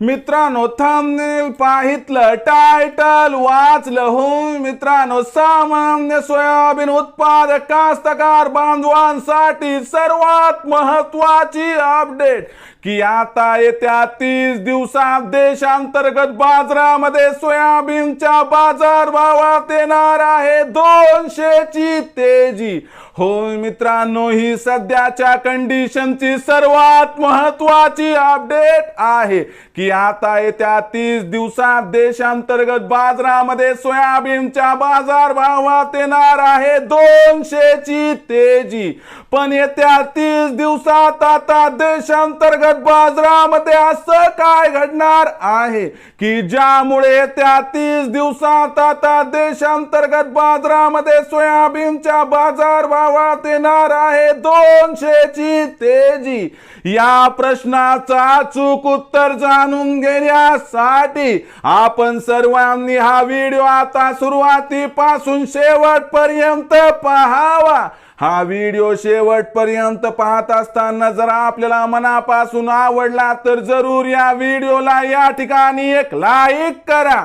मित्रांनो थांबनेल पाहितलं टायटल वाचलं होऊन मित्रांनो सामान्य सोयाबीन उत्पादक कास्तकार बांधवांसाठी सर्वात महत्वाची अपडेट की आता येत्या तीस दिवसात देशांतर्गत बाजारामध्ये सोयाबीनच्या बाजार भावात येणार आहे दोनशेची तेजी. होय मित्रांनो ही सध्याच्या कंडिशनची सर्वात महत्वाची अपडेट आहे की आता येत्या तीस दिवसात देशांतर्गत बाजारामध्ये सोयाबीनच्या बाजार भावात येणार आहे दोनशेची तेजी. पण येत्या तीस दिवसात आता देशांतर्गत बाजारामध्ये असं काय घडणार आहे की ज्यामुळे येत्या तीस दिवसात आता देशांतर्गत बाजारामध्ये सोयाबीनच्या बाजार गावात येणार आहे दोनशेची तेजी या प्रश्नाचा अचूक उत्तर जाणून घेण्यासाठी आपण सर्वांनी हा व्हिडिओ आता सुरुवातीपासून शेवटपर्यंत पहावा. हा व्हिडिओ शेवटपर्यंत पाहत असताना जर आपल्याला मनापासून आवडला तर जरूर या व्हिडिओला या ठिकाणी एक लाईक करा.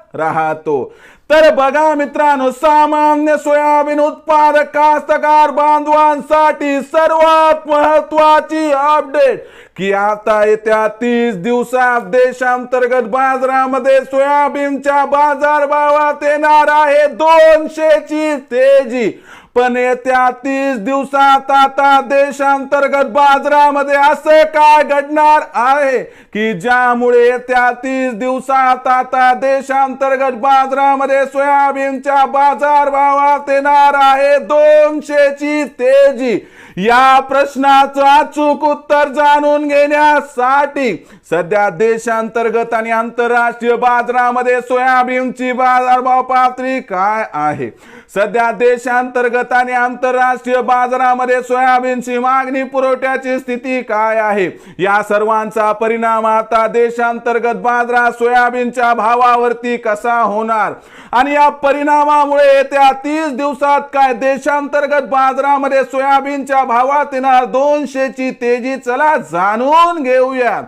राहतो. तर बघा मित्रांनो सामान्य सोयाबीन उत्पादक कास्तकार बांधवांसाठी सर्वात महत्वाची अपडेट की आता येत्या तीस दिवसात देशांतर्गत बाजारामध्ये सोयाबीनच्या बाजारभावात येणार आहे दोनशेची तेजी. पण येत्या तीस दिवसात आता देशांतर्गत बाजारामध्ये असं काय घडणार आहे? की ज्यामुळे येत्या तीस दिवसात आता देशांतर्गत बाजारामध्ये सोयाबीनच्या बाजार भावात येणार आहे दोनशेची तेजी? या प्रश्नाचं अचूक उत्तर जाणून घेण्यासाठी सध्या देशांतर्गत आणि आंतरराष्ट्रीय बाजारामध्ये सोयाबीनची बाजारभाव पातळी काय आहे? सध्या देशांतर्गत आणि आंतरराष्ट्रीय बाजारामध्ये सोयाबीनची मागणी पुरवठ्याची स्थिती काय आहे? या सर्वांचा परिणाम आता देशांतर्गत बाजारात सोयाबीनच्या भावावरती कसा होणार? आणि या परिणामामुळे येत्या तीस दिवसात काय देशांतर्गत बाजारामध्ये सोयाबीनच्या भावात येणार दोनशेची तेजी? चला जाणून घेऊया.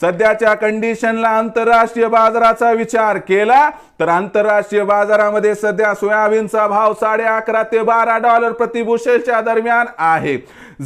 सध्याच्या कंडिशनला आंतरराष्ट्रीय बाजाराचा विचार केला तर आंतरराष्ट्रीय बाजारामध्ये सध्या सोयाबीनचा भाव साडे अकरा ते बारा डॉलर प्रति दरम्यान आहे.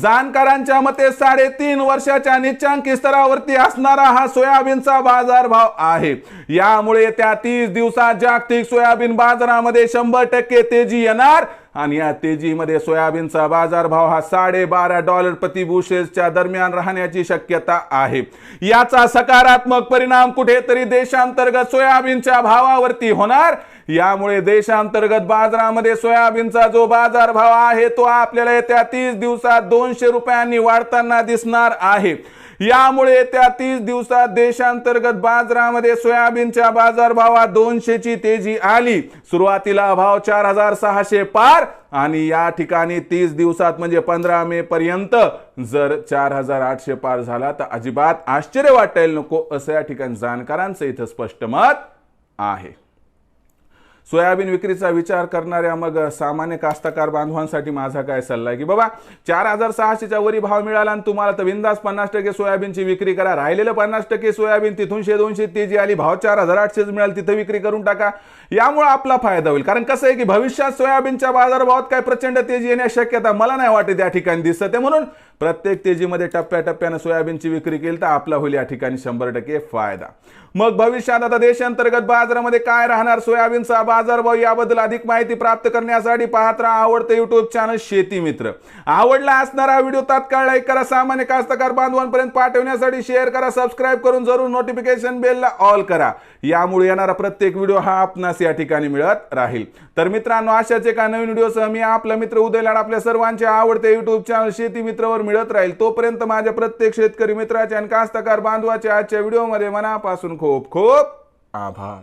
जाणकारांच्या मते साडेतीन वर्षाच्या निच्चांकी स्तरावरती असणारा हा सोयाबीनचा बाजार भाव आहे. यामुळे त्या तीस दिवसात जागतिक सोयाबीन बाजारामध्ये शंभर टक्के तेजी येणार. आणि या तेजीमध्ये सोयाबीनचा बाजारभाव हा साडेबारा डॉलर प्रतिबुशेसच्या दरम्यान राहण्याची शक्यता आहे. याचा सकारात्मक परिणाम कुठेतरी देशांतर्गत सोयाबीनच्या भावावरती होणार? यामुळे देशांतर्गत बाजारामध्ये सोयाबीनचा जो बाजारभाव आहे तो आपल्याला येत्या तीस दिवसात दोनशे रुपयांनी वाढताना दिसणार आहे. यामुळे त्या तीस दिवसात देशांतर्गत बाजारामध्ये सोयाबीनच्या बाजारभावात दोनशेची तेजी आली. सुरुवातीला भाव चार हजार सहाशे पार आणि या ठिकाणी तीस दिवसात म्हणजे पंधरा मे पर्यंत जर चार हजार आठशे पार झाला तर अजिबात आश्चर्य वाटायला नको असं या ठिकाणी जाणकारांचं इथं स्पष्ट मत आहे. सोयाबीन विक्रीचा विचार करणाऱ्या मग सामान्य कास्तकार बांधवांसाठी माझा काय सल्ला आहे की बाबा चार हजार सहाशेच्या वरी भाव मिळाला आणि तुम्हाला तर बिंदास पन्नास टक्के सोयाबीनची विक्री करा. राहिलेलं पन्नास टक्के सोयाबीन तिथूनशे दोनशे तेजी आली भाव चार हजार आठशेच मिळाल तिथं विक्री करून टाका. यामुळे आपला फायदा होईल. कारण कसं आहे की भविष्यात सोयाबीनच्या बाजारभावात काय प्रचंड तेजी येण्याची शक्यता मला नाही वाटत त्या ठिकाणी दिसत आहे. म्हणून प्रत्येक तेजीमध्ये टप्प्याटप्प्यानं सोयाबीनची विक्री केली तर आपला होईल या ठिकाणी शंभर टक्के फायदा. मग भविष्यात आता देशांतर्गत बाजारामध्ये काय राहणार? सोयाबीनचा बाजारभाव याबद्दल अधिक माहिती प्राप्त करण्यासाठी पाहत राहा आवडतं युट्यूब चॅनल शेती मित्र. आवडला असणारा व्हिडिओ तात्काळ लाईक करा सामान्य कास्तकार बांधवांपर्यंत पाठवण्यासाठी शेअर करा सबस्क्राईब करून जरूर नोटिफिकेशन बेलला ऑल करा. यामुळे येणारा प्रत्येक व्हिडिओ हा आपणास या ठिकाणी मिळत राहील. तर मित्रांनो अशाच एका नवीन व्हिडिओसह मी आपला मित्र उदय लाड आपल्या सर्वांचे आवडते युट्यूब चॅनल शेती मित्रवर मिळत राहील तोपर्यंत माझ्या प्रत्येक शेतकरी मित्राचे आणि कास्तकार बांधवाचे आजच्या व्हिडिओमध्ये मनापासून खूप खूप आभार.